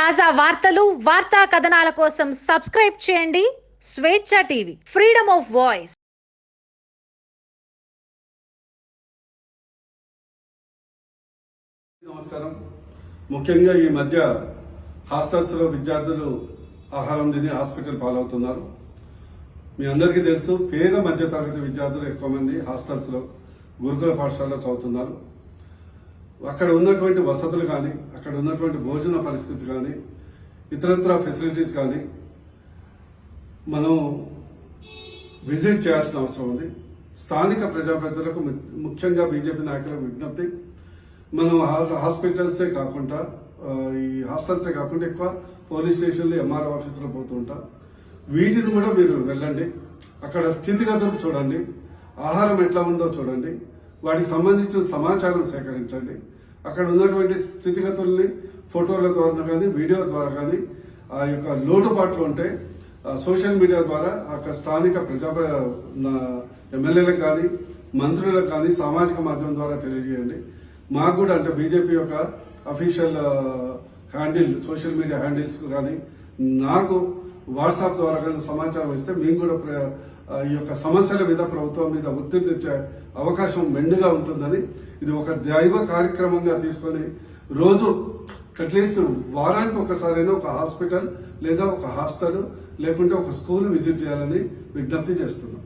తాజా వార్తలు వార్తా కథనాల కోసం సబ్స్క్రైబ్ చేయండి. స్వేచ్ఛ టీవీ ఫ్రీడమ్ ఆఫ్ వాయిస్. నమస్కారం. ముఖ్యంగా ఈ మధ్య హాస్టల్స్లో విద్యార్థులు ఆహారం తిని హాస్పిటల్ పాలవుతున్నారు. మీ అందరికీ తెలుసు పేద మధ్య తరగతి విద్యార్థులు ఎక్కువ మంది హాస్టల్స్లో గురుకుల పాఠశాలలో చదువుతున్నారు. అక్కడ ఉన్నటువంటి వసతులు కానీ అక్కడ ఉన్నటువంటి భోజన పరిస్థితి కానీ ఇతరత్ర ఫెసిలిటీస్ కానీ మనం విజిట్ చేయాల్సిన అవసరం ఉంది. స్థానిక ప్రజాప్రతినిధులకు ముఖ్యంగా బీజేపీ నాయకులకు విజ్ఞప్తి. మనం హాస్పిటల్సే కాకుండా ఈ హాస్టల్సే కాకుండా ఎక్కువ పోలీస్ స్టేషన్లు ఎంఆర్ఓ ఆఫీసులో పోతుంటా వీటిని కూడా మీరు వెళ్ళండి. అక్కడ స్థితిగతులు చూడండి. ఆహారం ఎట్లా ఉందో చూడండి. వాటికి సంబంధించిన సమాచారం సేకరించండి. అక్కడ ఉన్నటువంటి స్థితిగతుల్ని ఫోటోల ద్వారా కానీ వీడియో ద్వారా కానీ ఆ యొక్క లోటుపాట్లు ఉంటే సోషల్ మీడియా ద్వారా అక్కడ స్థానిక ప్రజా ఎమ్మెల్యేలకు కానీ మంత్రులకు కానీ సామాజిక మాధ్యమం ద్వారా తెలియజేయండి. మాకు కూడా అంటే బీజేపీ యొక్క official handle social media handles కానీ నాకు వాట్సాప్ ద్వారా కానీ సమాచారం ఇస్తే మేము కూడా ప్ర- ఈ యొక్క సమస్యల మీద ప్రభుత్వం మీద ఒత్తిడి తెచ్చే అవకాశం మెండుగా ఉంటుందని ఇది ఒక దైవ కార్యక్రమంగా తీసుకొని రోజు అట్లీస్ట్ వారానికి ఒకసారైనా ఒక హాస్పిటల్ లేదా ఒక హాస్టల్ లేకుంటే ఒక స్కూల్ విజిట్ చేయాలని విజ్ఞప్తి చేస్తున్నాం.